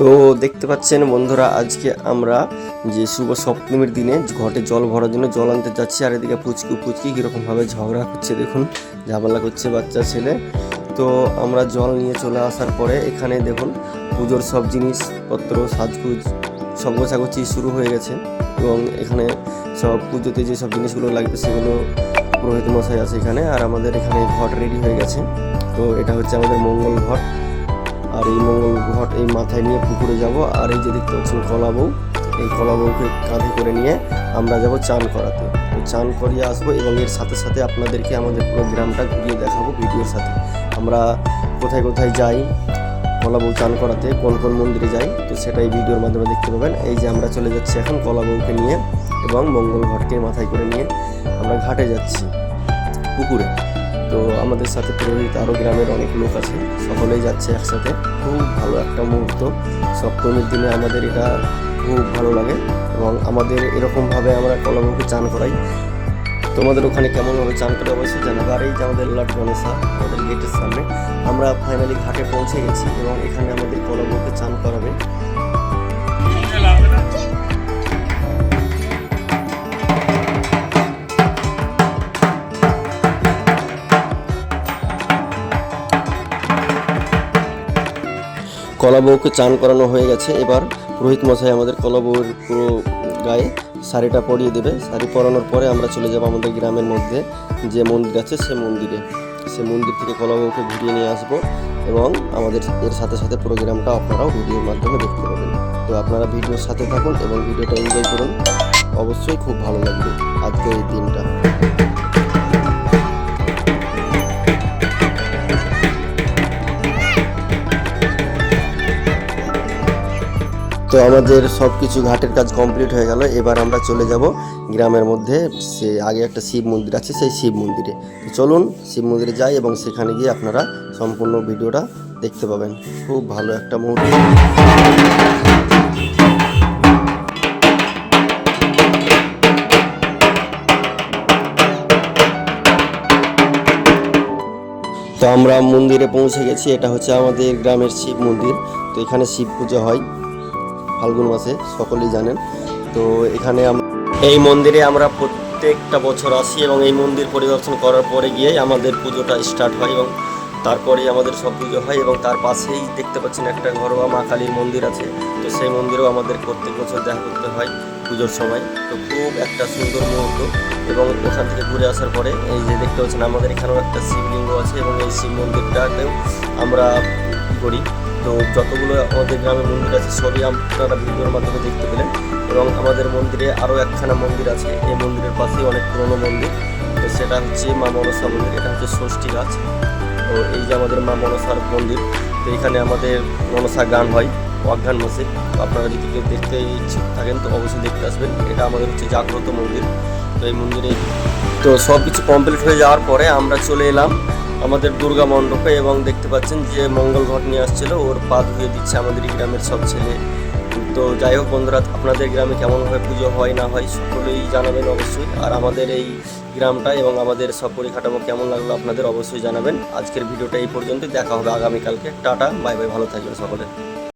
তো দেখতে পাচ্ছেন বন্ধুরা, আজকে আমরা যে শুভ সপ্তমীর দিনে ঘটে জল ভরার জন্য জল আনতে যাচ্ছি, আর এদিকে পুচকু পুচকি কীরকমভাবে ঝগড়া করছে, দেখুন, ঝামেলা করছে বাচ্চা ছেলে। তো আমরা জল নিয়ে চলে আসার পরে এখানে দেখুন, পুজোর সব জিনিসপত্র, সাজগুজ সব গোছাগুছি শুরু হয়ে গেছে। এবং এখানে সব পুজোতে যে সব জিনিসগুলো লাগবে সেগুলো পুরোহিত মশাই আছে এখানে, আর আমাদের এখানে ঘট রেডি হয়ে গেছে। তো এটা হচ্ছে আমাদের মঙ্গল ঘট। আর এই মঙ্গল ঘট এই মাথায় নিয়ে পুকুরে যাব। আর এই যে দেখতে পাচ্ছেন কলা বউ, এই কলা বউকে কাঁধে করে নিয়ে আমরা যাব চান করাতে। তো চান করিয়ে আসব এবং এর সাথে সাথে আপনাদেরকে আমাদের পুরো গ্রামটা ঘুরিয়ে দেখাবো ভিডিওর সাথে। আমরা কোথায় কোথায় যাই, কলা বউ চান করাতে, কোন কোন মন্দিরে যাই, তো সেটা এই ভিডিওর মাধ্যমে দেখতে পাবেন। এই যে আমরা চলে যাচ্ছি এখন কলা বউকে নিয়ে এবং মঙ্গল ঘটকে মাথায় করে নিয়ে আমরা ঘাটে যাচ্ছি পুকুরে। তো আমাদের সাথে পুরোহিত আরও গ্রামের অনেক লোক আছে, সকলেই যাচ্ছে একসাথে। খুব ভালো একটা মুহূর্ত। সপ্তমীর দিনে আমাদের এটা খুব ভালো লাগে এবং আমাদের এরকমভাবে আমরা কলমকে চান করাই। তোমাদের ওখানে কেমনভাবে চান করে অবশ্যই জানাবে। আর এই যে আমাদের লাট গণেশা, আমাদের গেটের সামনে, আমরা ফাইনালি ঘাটে পৌঁছে গেছি এবং এখানে আমাদের কলমকে চান করাবে। কলাবউকে চান করানো হয়ে গেছে। এবার পুরোহিত মশাই আমাদের কলাবউর পুরো গায়ে শাড়িটা পরিয়ে দেবে। শাড়ি পরানোর পরে আমরা চলে যাব আমাদের গ্রামের মধ্যে। যে মন্দির আছে, সে মন্দিরে। সে মন্দির থেকে কলাবউকে ঘুরিয়ে নিয়ে আসব এবং আমাদের এর সাথে সাথে প্রোগ্রামটা আপনারাও ভিডিওর মাধ্যমে দেখতে পাবেন। তো আপনারা ভিডিওর সাথে থাকুন এবং ভিডিওটা এনজয় করুন। অবশ্যই খুব ভালো লাগবে আজকে এই দিনটা। তো আমাদের সব কিছু ঘাটের কাজ কমপ্লিট হয়ে গেল। এবার আমরা চলে যাব গ্রামের মধ্যে। সে আগে একটা শিব মন্দির আছে, সেই শিব মন্দিরে। তো চলুন শিব মন্দিরে যাই এবং সেখানে গিয়ে আপনারা সম্পূর্ণ ভিডিওটা দেখতে পাবেন। খুব ভালো একটা মুহূর্ত। তো আমরা মন্দিরে পৌঁছে গেছি। এটা হচ্ছে আমাদের গ্রামের শিব মন্দির। তো এখানে শিব পুজো হয়। ফাল্গুন মাসে, সকলেই জানেন। তো এখানে এই মন্দিরে আমরা প্রত্যেকটা বছর আসি এবং এই মন্দির পরিদর্শন করার পরে গিয়েই আমাদের পুজোটা স্টার্ট হয় এবং তারপরেই আমাদের সব পুজো হয় এবং তার পাশেই দেখতে পাচ্ছেন একটা ঘরোয়া মা কালীর মন্দির আছে। তো সেই মন্দিরেও আমাদের প্রত্যেক বছর দেখা করতে হয় পুজোর সময়। তো খুব একটা সুন্দর মুহূর্ত এবং ওখান থেকে ঘুরে আসার পরে এই যে দেখতে পাচ্ছেন আমাদের এখানেও একটা শিবলিঙ্গ আছে এবং এই শিব মন্দিরটাতেও আমরা করি? তো যতগুলো আমাদের গ্রামে মন্দির আছে, সবই আপনারা ভিডিওর মাধ্যমে দেখতে পেলেন। এবং আমাদের মন্দিরে আরও একখানা মন্দির আছে, এই মন্দিরের পাশেই অনেক পুরনো মন্দির। তো সেটা হচ্ছে মা মনসা মন্দির, এটা হচ্ছে ষষ্ঠী গাছ তো এই যে আমাদের মা মনসার মন্দির, তো এখানে আমাদের মনসা গান হয়, অজ্ঞান মাসে। আপনারা যদি কেউ দেখতে ইচ্ছুক থাকেন, তো অবশ্যই দেখতে আসবেন। এটা আমাদের হচ্ছে জাগ্রত মন্দির। তো এই মন্দিরে তো সব কিছু কমপ্লিট হয়ে যাওয়ার পরে আমরা চলে এলাম আমাদের দুর্গা মণ্ডপে এবং দেখতে পাচ্ছেন যে মঙ্গল ঘট নিয়ে আসছিল, ওর পা ধুয়ে দিচ্ছে আমাদের গ্রামের সব ছেলে। তো যাই হোক বন্ধুরা, আপনাদের গ্রামে কেমনভাবে পুজো হয়, না হয় সকলেই জানাবেন অবশ্যই। আর আমাদের এই গ্রামটা এবং আমাদের সব পরিকাঠামো কেমন লাগল আপনাদের অবশ্যই জানাবেন। আজকের ভিডিওটা এই পর্যন্ত দেখা হবে আগামীকালকে। টাটা, বাই বাই, ভালো থাকবেন সকলে।